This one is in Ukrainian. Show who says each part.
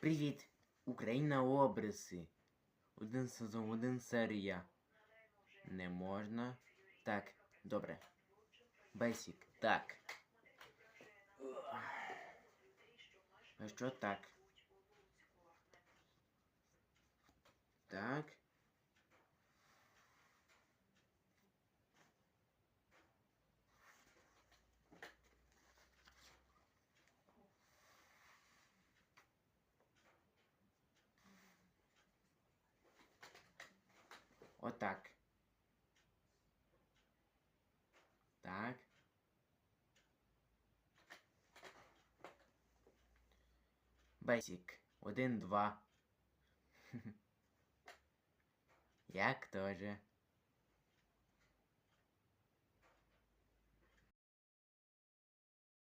Speaker 1: Привіт! Україна обриси. Один сезон, один серія. Не можна. Так, добре. Бесік. так. А що так? Так. Отак. Так. Бесік Один, два. Як тоже.